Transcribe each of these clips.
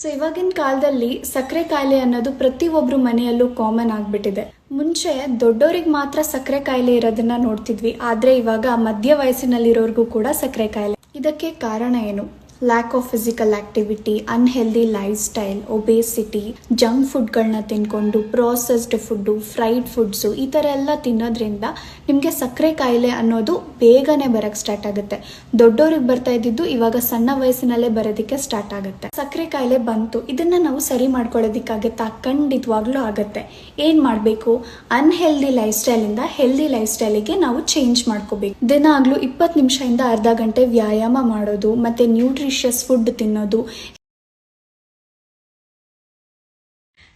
So ಇವಾಗಿನ ಕಾಲದಲ್ಲಿ ಸಕ್ಕರೆ ಕಾಯಿಲೆ ಅನ್ನೋದು ಪ್ರತಿಯೊಬ್ಬರು ಮನೆಯಲ್ಲೂ ಕಾಮನ್ ಆಗಿಬಿಟ್ಟಿದೆ. ಮುಂಚೆ ದೊಡ್ಡೋರಿಗೆ ಮಾತ್ರ ಸಕ್ಕರೆ ಕಾಯಿಲೆ ಇರೋದನ್ನ ನೋಡ್ತಿದ್ವಿ. ಆದರೆ ಇವಾಗ ಮಧ್ಯ ವಯಸ್ಸಿನಲ್ಲಿರೋರ್ಗೂ ಕೂಡ ಸಕ್ಕರೆ ಕಾಯಿಲೆ. ಇದಕ್ಕೆ ಕಾರಣ ಏನು? Lack of physical activity unhealthy lifestyle obesity junk ಫುಡ್ಗಳನ್ನ ತಿನ್ಕೊಂಡು ಪ್ರೋಸೆಸ್ಡ್ ಫುಡ್ಡು ಫ್ರೈಡ್ ಫುಡ್ಸು ಈ ಥರ ಎಲ್ಲ ತಿನ್ನೋದ್ರಿಂದ ನಿಮಗೆ ಸಕ್ಕರೆ ಕಾಯಿಲೆ ಅನ್ನೋದು ಬೇಗನೆ ಬರೋಕ್ಕೆ ಸ್ಟಾರ್ಟ್ ಆಗುತ್ತೆ. ದೊಡ್ಡೋರಿಗೆ ಬರ್ತಾ ಇದ್ದಿದ್ದು ಇವಾಗ ಸಣ್ಣ ವಯಸ್ಸಿನಲ್ಲೇ ಬರೋದಕ್ಕೆ ಸ್ಟಾರ್ಟ್ ಆಗುತ್ತೆ. ಸಕ್ಕರೆ ಕಾಯಿಲೆ ಬಂತು, ಇದನ್ನ ನಾವು ಸರಿ ಮಾಡ್ಕೊಳ್ಳೋದಕ್ಕಾಗತ್ತಾ? ಖಂಡಿತವಾಗ್ಲೂ ಆಗುತ್ತೆ. ಏನು ಮಾಡಬೇಕು? ಅನ್ಹೆಲ್ದಿ ಲೈಫ್ ಸ್ಟೈಲಿಂದ ಹೆಲ್ದಿ ಲೈಫ್ ಸ್ಟೈಲಿಗೆ ನಾವು ಚೇಂಜ್ ಮಾಡ್ಕೋಬೇಕು. ದಿನ ಆಗ್ಲೂ ಇಪ್ಪತ್ತು ನಿಮಿಷದಿಂದ ಅರ್ಧ ಗಂಟೆ ವ್ಯಾಯಾಮ ಮಾಡೋದು, ಮತ್ತೆ ನ್ಯೂಟ್ರಿಷಿಯಸ್ ಫುಡ್ ತಿನ್ನೋದು.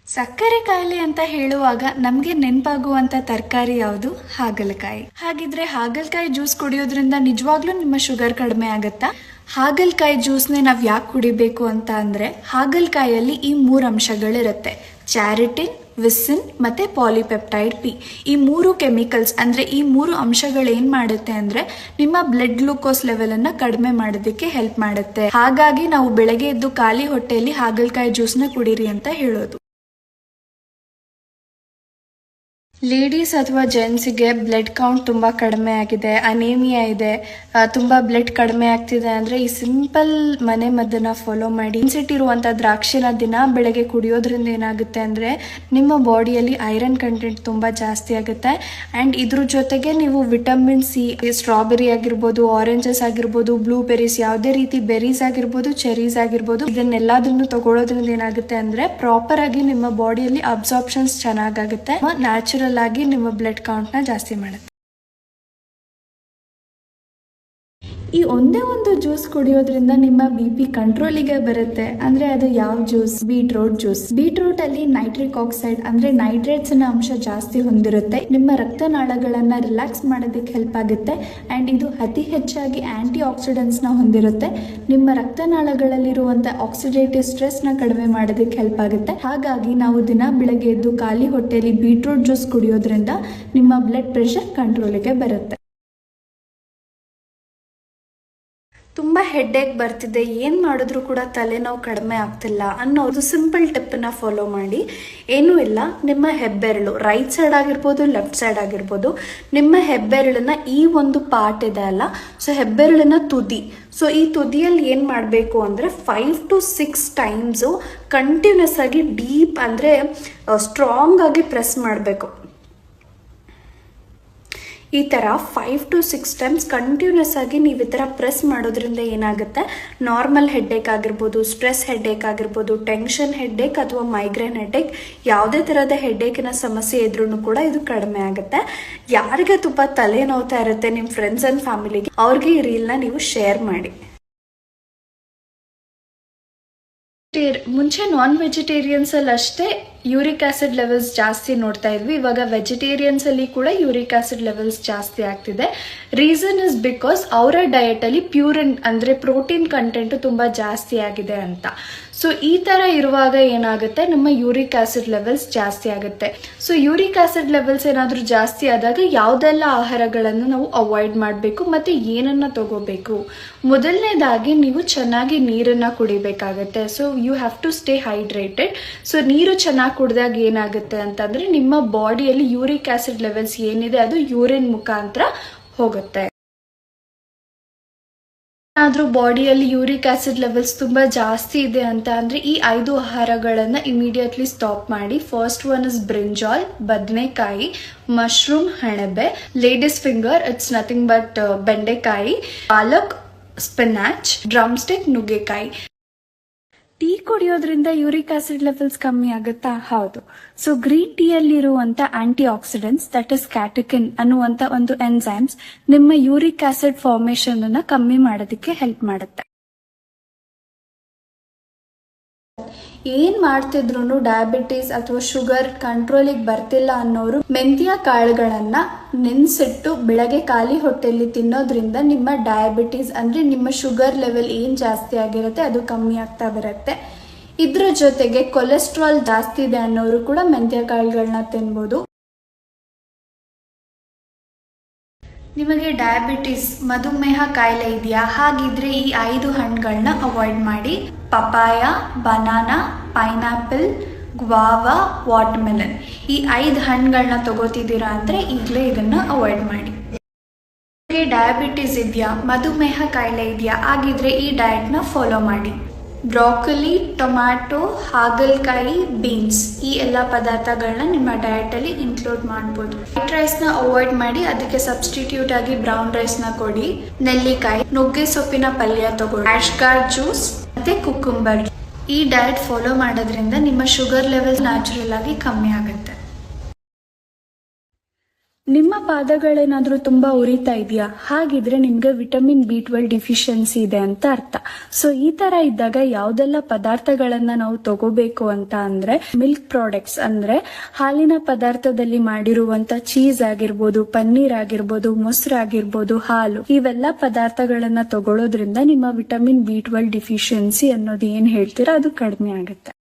ಸಕ್ಕರೆ ಕಾಯಿಲೆ ಅಂತ ಹೇಳುವಾಗ ನಮಗೆ ನೆನಪಾಗುವಂತ ತರಕಾರಿ ಯಾವುದು? ಹಾಗಲಕಾಯಿ. ಹಾಗಿದ್ರೆ ಹಾಗಲಕಾಯಿ ಜ್ಯೂಸ್ ಕುಡಿಯೋದ್ರಿಂದ ನಿಜವಾಗ್ಲೂ ನಿಮ್ಮ ಶುಗರ್ ಕಡಿಮೆ ಆಗುತ್ತಾ? ಹಾಗಲಕಾಯಿ ಜ್ಯೂಸ್ನೇ ನಾವು ಯಾಕೆ ಕುಡಿಬೇಕು ಅಂತ ಅಂದ್ರೆ ಹಾಗಲಕಾಯಲ್ಲಿ ಈ ಮೂರು ಅಂಶಗಳಿರುತ್ತೆ. ಚಾರಿಟಿನ್ ವಿಸಿನ್ ಮತ್ತೆ ಪಾಲಿಪೆಪ್ಟೈಡ್ ಪಿ ಈ ಮೂರು ಕೆಮಿಕಲ್ಸ್ ಅಂದ್ರೆ ಈ ಮೂರು ಅಂಶಗಳು ಏನ್ ಮಾಡುತ್ತೆ ಅಂದ್ರೆ ನಿಮ್ಮ ಬ್ಲಡ್ ಗ್ಲೂಕೋಸ್ ಲೆವೆಲನ್ನು ಕಡಿಮೆ ಮಾಡೋದಕ್ಕೆ ಹೆಲ್ಪ್ ಮಾಡುತ್ತೆ. ಹಾಗಾಗಿ ನಾವು ಬೆಳಗ್ಗೆ ಎದ್ದು ಖಾಲಿ ಹೊಟ್ಟೆಯಲ್ಲಿ ಹಾಗಲಕಾಯಿ ಜ್ಯೂಸ್ನ ಕುಡೀರಿ ಅಂತ ಹೇಳೋದು. ಲೇಡೀಸ್ ಅಥವಾ ಜೆಂಟ್ಸಿಗೆ ಬ್ಲಡ್ ಕೌಂಟ್ ತುಂಬ ಕಡಿಮೆ ಆಗಿದೆ ಅನೇಮಿಯಾ ಇದೆ ತುಂಬ ಬ್ಲಡ್ ಕಡಿಮೆ ಆಗ್ತಿದೆ ಅಂದರೆ ಈ ಸಿಂಪಲ್ ಮನೆ ಮದ್ದನ್ನು ಫಾಲೋ ಮಾಡಿ. ಇರುವಂಥ ದ್ರಾಕ್ಷಿನ ದಿನ ಬೆಳಗ್ಗೆ ಕುಡಿಯೋದ್ರಿಂದ ಏನಾಗುತ್ತೆ ಅಂದರೆ ನಿಮ್ಮ ಬಾಡಿಯಲ್ಲಿ ಐರನ್ ಕಂಟೆಂಟ್ ತುಂಬ ಜಾಸ್ತಿ ಆಗುತ್ತೆ. ಆ್ಯಂಡ್ ಇದ್ರ ಜೊತೆಗೆ ನೀವು ವಿಟಮಿನ್ ಸಿ ಸ್ಟ್ರಾಬೆರಿ ಆಗಿರ್ಬೋದು ಆರೆಂಜಸ್ ಆಗಿರ್ಬೋದು ಬ್ಲೂ ಬೆರೀಸ್ ಯಾವುದೇ ರೀತಿ ಬೆರೀಸ್ ಆಗಿರ್ಬೋದು ಚೆರೀಸ್ ಆಗಿರ್ಬೋದು, ಇದನ್ನೆಲ್ಲದನ್ನು ತಗೊಳ್ಳೋದ್ರಿಂದ ಏನಾಗುತ್ತೆ ಅಂದರೆ ಪ್ರಾಪರ್ ಆಗಿ ನಿಮ್ಮ ಬಾಡಿಯಲ್ಲಿ ಅಬ್ಸಾರ್ಪ್ಷನ್ಸ್ ಚೆನ್ನಾಗಾಗುತ್ತೆ. ನ್ಯಾಚುರಲ್ ಆಗಿ ನಿಮ್ಮ ಬ್ಲಡ್ ಕೌಂಟ್ನ ಜಾಸ್ತಿ ಮಾಡುತ್ತೆ. ಈ ಒಂದೇ ಒಂದು ಜ್ಯೂಸ್ ಕುಡಿಯೋದ್ರಿಂದ ನಿಮ್ಮ ಬಿ ಪಿ ಕಂಟ್ರೋಲಿಗೆ ಬರುತ್ತೆ. ಅಂದ್ರೆ ಅದು ಯಾವ ಜ್ಯೂಸ್? Beetroot juice. ಬೀಟ್ರೂಟ್ ಅಲ್ಲಿ ನೈಟ್ರಿಕ್ ಆಕ್ಸೈಡ್, ಅಂದ್ರೆ ನೈಟ್ರೇಟ್ಸ್ನ ಅಂಶ ಜಾಸ್ತಿ ಹೊಂದಿರುತ್ತೆ. ನಿಮ್ಮ ರಕ್ತನಾಳಗಳನ್ನ ರಿಲ್ಯಾಕ್ಸ್ ಮಾಡೋದಕ್ಕೆ ಹೆಲ್ಪ್ ಆಗುತ್ತೆ. ಅಂಡ್ ಇದು ಅತಿ ಹೆಚ್ಚಾಗಿ ಆಂಟಿ ಆಕ್ಸಿಡೆಂಟ್ಸ್ನ ಹೊಂದಿರುತ್ತೆ. ನಿಮ್ಮ ರಕ್ತನಾಳಗಳಲ್ಲಿರುವಂತ ಆಕ್ಸಿಡೇಟಿವ್ ಸ್ಟ್ರೆಸ್ನ ಕಡಿಮೆ ಮಾಡೋದಕ್ಕೆ ಹೆಲ್ಪ್ ಆಗುತ್ತೆ. ಹಾಗಾಗಿ ನಾವು ದಿನ ಬೆಳಗ್ಗೆ ಎದ್ದು ಖಾಲಿ ಹೊಟ್ಟೆಯಲ್ಲಿ ಬೀಟ್ರೂಟ್ ಜ್ಯೂಸ್ ಕುಡಿಯೋದ್ರಿಂದ ನಿಮ್ಮ ಬ್ಲಡ್ ಪ್ರೆಷರ್ ಕಂಟ್ರೋಲಿಗೆ ಬರುತ್ತೆ. ತುಂಬ ಹೆಡ್ಡೇಕ್ ಬರ್ತಿದೆ, ಏನು ಮಾಡಿದ್ರು ಕೂಡ ತಲೆನೋವು ಕಡಿಮೆ ಆಗ್ತಿಲ್ಲ ಅನ್ನೋದು ಸಿಂಪಲ್ ಟಿಪ್ಪನ್ನು ಫಾಲೋ ಮಾಡಿ. ಏನೂ ಇಲ್ಲ, ನಿಮ್ಮ ಹೆಬ್ಬೆರಳು ರೈಟ್ ಸೈಡ್ ಆಗಿರ್ಬೋದು ಲೆಫ್ಟ್ ಸೈಡ್ ಆಗಿರ್ಬೋದು, ನಿಮ್ಮ ಹೆಬ್ಬೆರಳನ್ನ ಈ ಒಂದು ಪಾರ್ಟ್ ಇದೆ ಅಲ್ಲ ಸೊ ಹೆಬ್ಬೆರಳಿನ ತುದಿ. ಸೊ ಈ ತುದಿಯಲ್ಲಿ ಏನು ಮಾಡಬೇಕು ಅಂದರೆ five to six times continuous ಆಗಿ ಡೀಪ್ ಅಂದರೆ ಸ್ಟ್ರಾಂಗ್ ಆಗಿ ಪ್ರೆಸ್ ಮಾಡಬೇಕು. ಈ ಥರ five to six times continuous ಆಗಿ ನೀವು ಈ ಥರ ಪ್ರೆಸ್ ಮಾಡೋದ್ರಿಂದ ಏನಾಗುತ್ತೆ? ನಾರ್ಮಲ್ ಹೆಡ್ಡೇಕ್ ಆಗಿರ್ಬೋದು ಸ್ಟ್ರೆಸ್ ಹೆಡ್ಡೇಕ್ ಆಗಿರ್ಬೋದು ಟೆನ್ಷನ್ ಹೆಡ್ಡೇಕ್ ಅಥವಾ ಮೈಗ್ರೇನ್ ಹೆಡ್ಡೇಕ್ ಯಾವುದೇ ಥರದ ಹೆಡ್ಡೇಕಿನ ಸಮಸ್ಯೆ ಇದ್ರೂ ಕೂಡ ಇದು ಕಡಿಮೆ ಆಗುತ್ತೆ. ಯಾರಿಗೆ ತುಂಬ ತಲೆ ನೋವ್ತಾ ಇರುತ್ತೆ ನಿಮ್ಮ ಫ್ರೆಂಡ್ಸ್ ಆ್ಯಂಡ್ ಫ್ಯಾಮಿಲಿಗೆ ಅವ್ರಿಗೆ ಈ ರೀಲ್ನ ನೀವು ಶೇರ್ ಮಾಡಿ. ಮುಂಚೆ ನಾನ್ ವೆಜಿಟೇರಿಯನ್ಸ್ ಅಲ್ಲಿ ಅಷ್ಟೇ ಯೂರಿಕ್ ಆಸಿಡ್ ಲೆವೆಲ್ಸ್ ಜಾಸ್ತಿ ನೋಡ್ತಾ ಇದ್ವಿ. ಇವಾಗ ವೆಜಿಟೇರಿಯನ್ಸ್ ಅಲ್ಲಿ ಕೂಡ ಯೂರಿಕ್ ಆಸಿಡ್ ಲೆವೆಲ್ಸ್ ಜಾಸ್ತಿ ಆಗ್ತಿದೆ. ರೀಸನ್ ಇಸ್ ಬಿಕಾಸ್ ಅವರ ಅಲ್ಲಿ ಪ್ಯೂರಿನ್ ಅಂದ್ರೆ ಪ್ರೋಟೀನ್ ಕಂಟೆಂಟ್ ತುಂಬಾ ಜಾಸ್ತಿ ಆಗಿದೆ ಅಂತ. ಸೊ ಈ ತರ ಇರುವಾಗ ಏನಾಗುತ್ತೆ? ನಮ್ಮ ಯೂರಿಕ್ ಆಸಿಡ್ ಲೆವೆಲ್ಸ್ ಜಾಸ್ತಿ ಆಗುತ್ತೆ. ಸೊ ಯೂರಿಕ್ ಆಸಿಡ್ ಲೆವೆಲ್ಸ್ ಏನಾದರೂ ಜಾಸ್ತಿ ಆದಾಗ ಯಾವುದೆಲ್ಲ ಆಹಾರಗಳನ್ನು ನಾವು ಅವಾಯ್ಡ್ ಮಾಡಬೇಕು ಮತ್ತೆ ಏನನ್ನ ತಗೋಬೇಕು? ಮೊದಲನೇದಾಗಿ ನೀವು ಚೆನ್ನಾಗಿ ನೀರನ್ನ ಕುಡಿಬೇಕಾಗತ್ತೆ. So you have to stay hydrated so ನೀರು ಚೆನ್ನಾಗಿ ಕುಡಿದಾಗ ಏನಾಗುತ್ತೆ ಅಂತಂದ್ರೆ ನಿಮ್ಮ ಬಾಡಿಯಲ್ಲಿ ಯೂರಿಕ್ ಆಸಿಡ್ ಲೆವೆಲ್ಸ್ ಏನಿದೆ ಅದು ಯೂರಿನ್ ಮುಖಾಂತರ ಹೋಗುತ್ತೆ. ಏನಾದರೂ ಬಾಡಿಯಲ್ಲಿ ಯೂರಿಕ್ ಆಸಿಡ್ ಲೆವೆಲ್ಸ್ ತುಂಬಾ ಜಾಸ್ತಿ ಇದೆ ಅಂತ ಅಂದ್ರೆ ಈ ಐದು ಆಹಾರಗಳನ್ನ ಇಮಿಡಿಯೇಟ್ಲಿ ಸ್ಟಾಪ್ ಮಾಡಿ. ಫಸ್ಟ್ ಒನ್ ಇಸ್ ಬ್ರಿಂಜಾಲ್ ಬದನೆಕಾಯಿ mushroom ಹಣಬೆ ladies finger it's nothing but ಬೆಂಡೆಕಾಯಿ, ಪಾಲಕ್ ಸ್ಪಿನಾಚ್ ಡ್ರಮ್ ಸ್ಟಿಕ್ ನುಗ್ಗೆಕಾಯಿ. ಟೀ ಕುಡಿಯೋದ್ರಿಂದ ಯೂರಿಕ್ ಆಸಿಡ್ ಲೆವೆಲ್ಸ್ ಕಮ್ಮಿ ಆಗುತ್ತಾ? ಹೌದು. ಸೊ ಗ್ರೀನ್ ಟೀ ಅಲ್ಲಿರುವಂತ antioxidants that is catechin ಅನ್ನುವಂತ ಒಂದು ಎನ್ಸೈಮ್ಸ್ ನಿಮ್ಮ ಯೂರಿಕ್ ಆಸಿಡ್ ಫಾರ್ಮೇಶನ್ ಅನ್ನ ಕಮ್ಮಿ ಮಾಡೋದಕ್ಕೆ ಹೆಲ್ಪ್ ಮಾಡುತ್ತೆ. ಏನ್ ಮಾಡ್ತಿದ್ರು ಡಯಾಬಿಟಿಸ್ ಅಥವಾ ಶುಗರ್ ಕಂಟ್ರೋಲಿಗೆ ಬರ್ತಿಲ್ಲ ಅನ್ನೋರು ಮೆಂತ್ಯ ಕಾಳುಗಳನ್ನ ನೆನ್ಸಿಟ್ಟು ಬೆಳಗ್ಗೆ ಖಾಲಿ ಹೊಟ್ಟೆಯಲ್ಲಿ ತಿನ್ನೋದ್ರಿಂದ ನಿಮ್ಮ ಡಯಾಬಿಟಿಸ್ ಅಂದ್ರೆ ನಿಮ್ಮ ಶುಗರ್ ಲೆವೆಲ್ ಏನ್ ಜಾಸ್ತಿ ಆಗಿರುತ್ತೆ ಅದು ಕಮ್ಮಿ ಆಗ್ತಾ ಬರುತ್ತೆ. ಇದ್ರ ಜೊತೆಗೆ ಕೊಲೆಸ್ಟ್ರಾಲ್ ಜಾಸ್ತಿ ಇದೆ ಅನ್ನೋರು ಕೂಡ ಮೆಂತ್ಯ ಕಾಳುಗಳನ್ನ ತಿನ್ಬೋದು. ನಿಮಗೆ ಡಯಾಬಿಟಿಸ್ ಮಧುಮೇಹ ಕಾಯಿಲೆ ಇದೆಯಾ? ಹಾಗಿದ್ರೆ ಈ ಐದು ಹಣ್ಣುಗಳನ್ನ ಅವಾಯ್ಡ್ ಮಾಡಿ. Papaya banana pineapple guava watermelon ಈ ಐದು ಹಣ್ಣುಗಳನ್ನ ತಗೋತಿದ್ದೀರಾ ಅಂದರೆ ಈಗಲೇ ಇದನ್ನು ಅವಾಯ್ಡ್ ಮಾಡಿ. ನಿಮಗೆ ಡಯಾಬಿಟಿಸ್ ಇದೆಯಾ? ಮಧುಮೇಹ ಕಾಯಿಲೆ ಇದೆಯಾ? ಹಾಗಿದ್ರೆ ಈ ಡಯಟ್ನ ಫಾಲೋ ಮಾಡಿ. ಬ್ರಾಕೊಲಿ, ಟೊಮ್ಯಾಟೊ ಹಾಗಲಕಾಯಿ ಬೀನ್ಸ್ ಈ ಎಲ್ಲ ಪದಾರ್ಥಗಳನ್ನ ನಿಮ್ಮ ಡಯಟಲ್ಲಿ ಇನ್ಕ್ಲೂಡ್ ಮಾಡ್ಬೋದು. ವೈಟ್ ರೈಸ್ನ ಅವಾಯ್ಡ್ ಮಾಡಿ ಅದಕ್ಕೆ ಸಬ್ಸ್ಟಿಟ್ಯೂಟ್ ಆಗಿ ಬ್ರೌನ್ ರೈಸ್ನ ಕೊಡಿ. ನೆಲ್ಲಿಕಾಯಿ, ನುಗ್ಗೆ ಸೊಪ್ಪಿನ ಪಲ್ಯ ತಗೊಳ್ಳಿ. ಆಶ್ಗಾರ್ ಜ್ಯೂಸ್ ಮತ್ತೆ ಕುಕ್ಕುಂಬರ್ ಈ ಡಯಟ್ ಫಾಲೋ ಮಾಡೋದ್ರಿಂದ ನಿಮ್ಮ ಶುಗರ್ ಲೆವೆಲ್ ನ್ಯಾಚುರಲ್ ಆಗಿ ಕಮ್ಮಿ ಆಗುತ್ತೆ. ನಿಮ್ಮ ಪಾದಗಳೇನಾದರೂ ತುಂಬ ಉರಿತಾ ಇದೆಯಾ? ಹಾಗಿದ್ರೆ ನಿಮಗೆ ವಿಟಮಿನ್ ಬಿ ಟ್ವೆಲ್ ಡಿಫಿಷಿಯನ್ಸಿ ಇದೆ ಅಂತ ಅರ್ಥ. ಸೊ ಈ ತರ ಇದ್ದಾಗ ಯಾವುದೆಲ್ಲ ಪದಾರ್ಥಗಳನ್ನ ನಾವು ತಗೋಬೇಕು ಅಂತ ಅಂದ್ರೆ, ಮಿಲ್ಕ್ ಪ್ರಾಡಕ್ಟ್ಸ್ ಅಂದ್ರೆ, ಹಾಲಿನ ಪದಾರ್ಥದಲ್ಲಿ ಮಾಡಿರುವಂತ ಚೀಸ್ ಆಗಿರ್ಬೋದು, ಪನ್ನೀರ್ ಆಗಿರ್ಬೋದು, ಮೊಸರು ಆಗಿರ್ಬೋದು, ಹಾಲು, ಇವೆಲ್ಲ ಪದಾರ್ಥಗಳನ್ನ ತಗೊಳ್ಳೋದ್ರಿಂದ ನಿಮ್ಮ ವಿಟಮಿನ್ ಬಿ ಟ್ವೆಲ್ ಡಿಫಿಷಿಯನ್ಸಿ ಅನ್ನೋದು ಏನ್ ಹೇಳ್ತೀರಾ? ಅದು ಕಡಿಮೆ ಆಗುತ್ತೆ.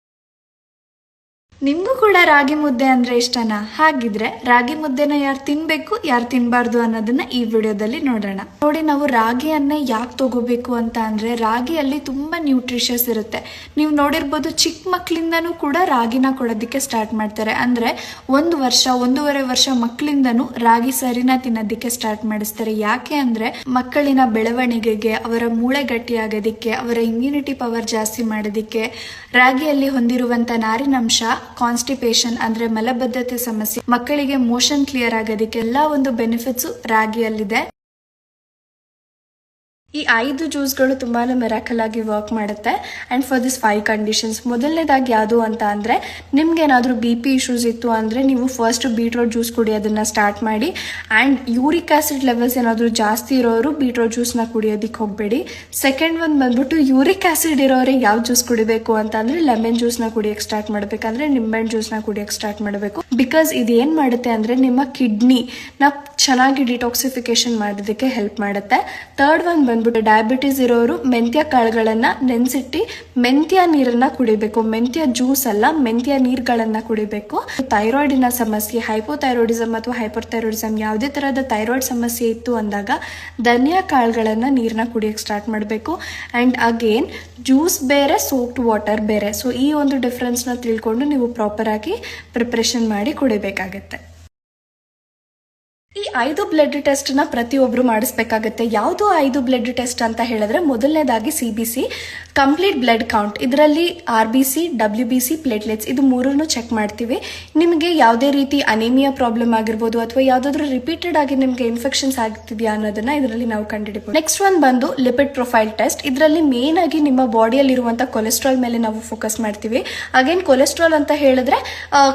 ನಿಮಗೂ ಕೂಡ ರಾಗಿ ಮುದ್ದೆ ಅಂದ್ರೆ ಇಷ್ಟನಾ? ಹಾಗಿದ್ರೆ ರಾಗಿ ಮುದ್ದೆನ ಯಾರು ತಿನ್ಬೇಕು, ಯಾರು ತಿನ್ಬಾರ್ದು ಅನ್ನೋದನ್ನ ಈ ವಿಡಿಯೋದಲ್ಲಿ ನೋಡೋಣ. ನೋಡಿ, ನಾವು ರಾಗಿಯನ್ನೇ ಯಾಕೆ ತಗೋಬೇಕು ಅಂತ ಅಂದ್ರೆ ರಾಗಿಯಲ್ಲಿ ತುಂಬಾ ನ್ಯೂಟ್ರಿಷಸ್ ಇರುತ್ತೆ. ನೀವು ನೋಡಿರ್ಬೋದು ಚಿಕ್ಕ ಮಕ್ಕಳಿಂದನೂ ಕೂಡ ರಾಗಿನ ಕೊಡೋದಕ್ಕೆ ಸ್ಟಾರ್ಟ್ ಮಾಡ್ತಾರೆ. ಅಂದ್ರೆ ಒಂದು ವರ್ಷ, ಒಂದೂವರೆ ವರ್ಷ ಮಕ್ಕಳಿಂದನೂ ರಾಗಿ ಸರಿನ ತಿನ್ನೋದಕ್ಕೆ ಸ್ಟಾರ್ಟ್ ಮಾಡಿಸ್ತಾರೆ. ಯಾಕೆ ಅಂದ್ರೆ ಮಕ್ಕಳಿನ ಬೆಳವಣಿಗೆಗೆ, ಅವರ ಮೂಳೆ ಗಟ್ಟಿಯಾಗೋದಿಕ್ಕೆ ಅವರ ಇಮ್ಯುನಿಟಿ ಪವರ್ ಜಾಸ್ತಿ ಮಾಡೋದಿಕ್ಕೆ, ರಾಗಿಯಲ್ಲಿ ಹೊಂದಿರುವಂತ ನಾರಿನಂಶ ಕಾನ್ಸ್ಟಿಪೇಷನ್ ಅಂದ್ರೆ ಮಲಬದ್ಧತೆ ಸಮಸ್ಯೆ ಮಕ್ಕಳಿಗೆ ಮೋಷನ್ ಕ್ಲಿಯರ್ ಆಗೋದಕ್ಕೆ ಎಲ್ಲ ಒಂದು ಬೆನಿಫಿಟ್ಸ್ ರಾಗಿಯಲ್ಲಿದೆ. ಈ ಐದು ಜ್ಯೂಸ್ಗಳು ತುಂಬಾ ಮೆರಾಕಲ್ ಆಗಿ ವರ್ಕ್ ಮಾಡುತ್ತೆ. And for this five conditions ಮೊದಲನೇದಾಗಿ ಯಾವುದು ಅಂತ ಅಂದರೆ, ನಿಮಗೇನಾದರೂ ಬಿ ಪಿ ಇಶ್ಯೂಸ್ ಇತ್ತು ಅಂದರೆ ನೀವು ಫಸ್ಟ್ ಬೀಟ್ರೋಟ್ ಜ್ಯೂಸ್ ಕುಡಿಯೋದನ್ನು ಸ್ಟಾರ್ಟ್ ಮಾಡಿ. ಆ್ಯಂಡ್ ಯೂರಿಕ್ ಆ್ಯಸಿಡ್ ಲೆವೆಲ್ಸ್ ಏನಾದರೂ ಜಾಸ್ತಿ ಇರೋರು ಬೀಟ್ರೋಟ್ ಜ್ಯೂಸ್ನ ಕುಡಿಯೋದಕ್ಕೆ ಹೋಗಬೇಡಿ. ಸೆಕೆಂಡ್ ಒಂದು ಬಂದ್ಬಿಟ್ಟು ಯೂರಿಕ್ ಆಸಿಡ್ ಇರೋರಿಗೆ ಯಾವ ಜ್ಯೂಸ್ ಕುಡಿಬೇಕು ಅಂತ ಅಂದರೆ ಲೆಮನ್ ಜ್ಯೂಸ್ನ ಕುಡಿಯೋಕ್ಕೆ ಸ್ಟಾರ್ಟ್ ಮಾಡಬೇಕಂದ್ರೆ ನಿಂಬೆಹಣ್ಣು ಜ್ಯೂಸ್ನ ಕುಡಿಯೋಕ್ಕೆ ಸ್ಟಾರ್ಟ್ ಮಾಡಬೇಕು. ಬಿಕಾಸ್ ಇದು ಏನು ಮಾಡುತ್ತೆ ಅಂದರೆ ನಿಮ್ಮ ಕಿಡ್ನಿನ ಚೆನ್ನಾಗಿ ಡಿಟಾಕ್ಸಿಫಿಕೇಶನ್ ಮಾಡೋದಕ್ಕೆ ಹೆಲ್ಪ್ ಮಾಡುತ್ತೆ. ಥರ್ಡ್ ಒನ್ ಬಂದ್ಬಿಟ್ಟು ಡಯಾಬಿಟೀಸ್ ಇರೋರು ಮೆಂತ್ಯ ಕಾಳುಗಳನ್ನು ನೆನೆಸಿಟ್ಟು ಮೆಂತ್ಯ ನೀರನ್ನ ಕುಡಿಬೇಕು. ಮೆಂತ್ಯ ಜ್ಯೂಸ್ ಅಲ್ಲ, ಮೆಂತ್ಯ ನೀರುಗಳನ್ನು ಕುಡಿಬೇಕು. ಥೈರಾಯ್ಡಿನ ಸಮಸ್ಯೆ ಹೈಪೋಥೈರಾಯ್ಡಿಸಮ್ ಅಥವಾ ಹೈಪರ್ ಥೈರಾಯ್ಡಿಸಮ್ ಯಾವುದೇ ಥರದ ಥೈರಾಯ್ಡ್ ಸಮಸ್ಯೆ ಇತ್ತು ಅಂದಾಗ ಧನಿಯಾ ಕಾಳುಗಳನ್ನು ನೀರನ್ನ ಕುಡಿಯೋಕ್ಕೆ ಸ್ಟಾರ್ಟ್ ಮಾಡಬೇಕು. ಆ್ಯಂಡ್ ಅಗೇನ್ ಜ್ಯೂಸ್ ಬೇರೆ ಸೋಪ್ಡ್ ವಾಟರ್ ಬೇರೆ. ಸೊ ಈ ಒಂದು ಡಿಫ್ರೆನ್ಸ್ನ ತಿಳ್ಕೊಂಡು ನೀವು ಪ್ರಾಪರಾಗಿ ಪ್ರಿಪ್ರೇಷನ್ ಮಾಡಿ ಕುಡಿಬೇಕಾಗತ್ತೆ. ಐದು ಬ್ಲಡ್ ಟೆಸ್ಟ್ನ ಪ್ರತಿಯೊಬ್ಬರು ಮಾಡಿಸ್ಬೇಕಾಗತ್ತೆ. ಯಾವುದು ಐದು ಬ್ಲಡ್ ಟೆಸ್ಟ್ ಅಂತ ಹೇಳಿದ್ರೆ ಮೊದಲನೇದಾಗಿ C B C complete blood count ಇದರಲ್ಲಿ R B C W B C platelets ಇದು ಮೂರನ್ನು ಚೆಕ್ ಮಾಡ್ತೀವಿ. ನಿಮಗೆ ಯಾವುದೇ ರೀತಿ ಅನೇಮಿಯಾ ಪ್ರಾಬ್ಲಮ್ ಆಗಿರ್ಬೋದು ಅಥವಾ ಯಾವುದಾದ್ರೂ ರಿಪೀಟೆಡ್ ಆಗಿ ನಿಮಗೆ ಇನ್ಫೆಕ್ಷನ್ಸ್ ಆಗ್ತಿದೆಯಾ ಅನ್ನೋದನ್ನ ಇದರಲ್ಲಿ ನಾವು ಕಂಡುಹಿಡಿಬೋದು. ನೆಕ್ಸ್ಟ್ ಒಂದು ಬಂದು ಲಿಪಿಡ್ ಪ್ರೊಫೈಲ್ ಟೆಸ್ಟ್ ಇದರಲ್ಲಿ ಮೇನ್ ಆಗಿ ನಿಮ್ಮ ಬಾಡಿಯಲ್ಲಿರುವಂಥ ಕೊಲೆಸ್ಟ್ರಾಲ್ ಮೇಲೆ ನಾವು ಫೋಕಸ್ ಮಾಡ್ತೀವಿ. ಅಗೇನ್ ಕೊಲೆಸ್ಟ್ರಾಲ್ ಅಂತ ಹೇಳಿದ್ರೆ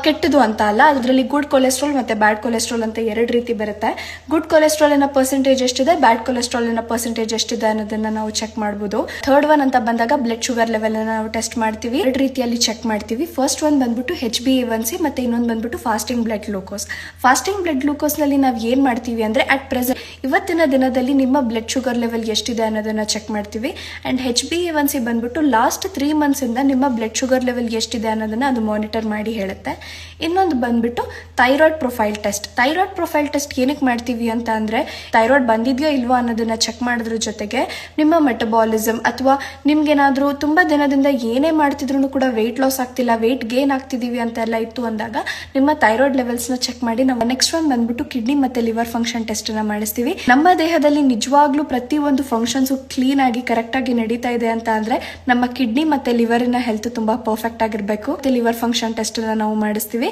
ಕೆಟ್ಟದು ಅಂತ ಅಲ್ಲ. ಅದರಲ್ಲಿ ಗುಡ್ ಕೊಲೆಸ್ಟ್ರಾಲ್ ಮತ್ತೆ ಬ್ಯಾಡ್ ಕೊಲೆಸ್ಟ್ರಾಲ್ ಅಂತ ಎರಡು ರೀತಿ ಬರುತ್ತೆ. ಗುಡ್ ಕೊಲೆಸ್ಟ್ರಾಲಿನ ಪರ್ಸೆಂಟೇಜ್ ಎಷ್ಟಿದೆ? ಬ್ಯಾಡ್ ಕೊಲೆಸ್ಟ್ರಾಲಿನ ಪರ್ಸೆಂಟೇಜ್ ಎಷ್ಟಿದೆ ಅನ್ನೋದನ್ನ ನಾವು ಚೆಕ್ ಮಾಡ್ಬೋದು. ಥರ್ಡ್ ಒನ್ ಅಂತ ಬಂದಾಗ ಬ್ಲಡ್ ಶುಗರ್ ಲೆವೆಲ್ ನಾವು ಟೆಸ್ಟ್ ಮಾಡ್ತೀವಿ. ಎರಡು ರೀತಿಯಲ್ಲಿ ಚೆಕ್ ಮಾಡ್ತೀವಿ. ಫಸ್ಟ್ ಒನ್ ಬಂದ್ಬಿಟ್ಟು H B A one C ಮತ್ತೆ ಇನ್ನೊಂದು ಬಂದ್ಬಿಟ್ಟು fasting blood glucose fasting blood ಗ್ಲೂಕೋಸ್ನಲ್ಲಿ ನಾವು ಏನ್ ಮಾಡ್ತೀವಿ ಅಂದ್ರೆ ಅಟ್ ಪ್ರೆಸೆಂಟ್ ಇವತ್ತಿನ ದಿನದಲ್ಲಿ ನಿಮ್ಮ ಬ್ಲಡ್ ಶುಗರ್ ಲೆವೆಲ್ ಎಷ್ಟಿದೆ ಅನ್ನೋದನ್ನ ಚೆಕ್ ಮಾಡ್ತೀವಿ. And H B A one C ಬಂದ್ಬಿಟ್ಟು ಲಾಸ್ಟ್ ತ್ರೀ ಮಂತ್ಸ್ ಇಂದ ನಿಮ್ಮ ಬ್ಲಡ್ ಶುಗರ್ ಲೆವೆಲ್ ಎಷ್ಟಿದೆ ಅನ್ನೋದನ್ನ ಅದು ಮಾನಿಟರ್ ಮಾಡಿ ಹೇಳುತ್ತೆ. ಇನ್ನೊಂದು ಬಂದ್ಬಿಟ್ಟು thyroid profile test thyroid profile test ಏನಕ್ಕೆ ಮಾಡ್ತೀವಿ ಅಂತ ಅಂದ್ರೆ ಥೈರಾಯ್ಡ್ ಬಂದಿದೆಯೋ ಇಲ್ವಾ ಅನ್ನೋದನ್ನ ಚೆಕ್ ಮಾಡಿದ್ರ ಜೊತೆಗೆ ನಿಮ್ಮ ಮೆಟಬಾಲಿಸಮ್ ಅಥವಾ ನಿಮ್ಗೇನಾದ್ರೂ ತುಂಬಾ ದಿನದಿಂದ ಏನೇ ಮಾಡ್ತಿದ್ರು ಕೂಡ ವೆಯ್ಟ್ ಲಾಸ್ ಆಗ್ತಿಲ್ಲ ವೆಯ್ಟ್ ಗೇನ್ ಆಗ್ತಿದೀವಿ ಅಂತೆಲ್ಲ ಇತ್ತು ಅಂದಾಗ ನಿಮ್ಮ ಥೈರಾಯ್ಡ್ ಲೆವೆಲ್ಸ್ನ ಚೆಕ್ ಮಾಡಿ ನಾವು ನೆಕ್ಸ್ಟ್ ಒನ್ ಬಂದ್ಬಿಟ್ಟು ಕಿಡ್ನಿ ಮತ್ತೆ ಲಿವರ್ ಫಂಕ್ಷನ್ ಟೆಸ್ಟ್ನ ಮಾಡಿಸ್ತೀವಿ. ನಮ್ಮ ದೇಹದಲ್ಲಿ ನಿಜವಾಗ್ಲೂ ಪ್ರತಿ ಒಂದು ಫಂಕ್ಷನ್ಸ್ ಕ್ಲೀನ್ ಆಗಿ ಕರೆಕ್ಟ್ ಆಗಿ ನಡೀತಾ ಇದೆ ಅಂತ ಅಂದ್ರೆ ನಮ್ಮ ಕಿಡ್ನಿ ಮತ್ತೆ ಲಿವರಿನ ಹೆಲ್ತ್ ತುಂಬಾ ಪರ್ಫೆಕ್ಟ್ ಆಗಿರಬೇಕು. ಲಿವರ್ ಫಂಕ್ಷನ್ ಟೆಸ್ಟ್ ನಾವು ಮಾಡಿಸ್ತೀವಿ.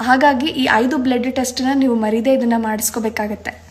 ಹಾಗಾಗಿ ಈ ಐದು ಬ್ಲಡ್ ಟೆಸ್ಟ್ನ ನೀವು ಮರಿದೇ ಇದನ್ನ ಮಾಡಿಸ್ಕೋಬೇಕಾಗತ್ತೆ.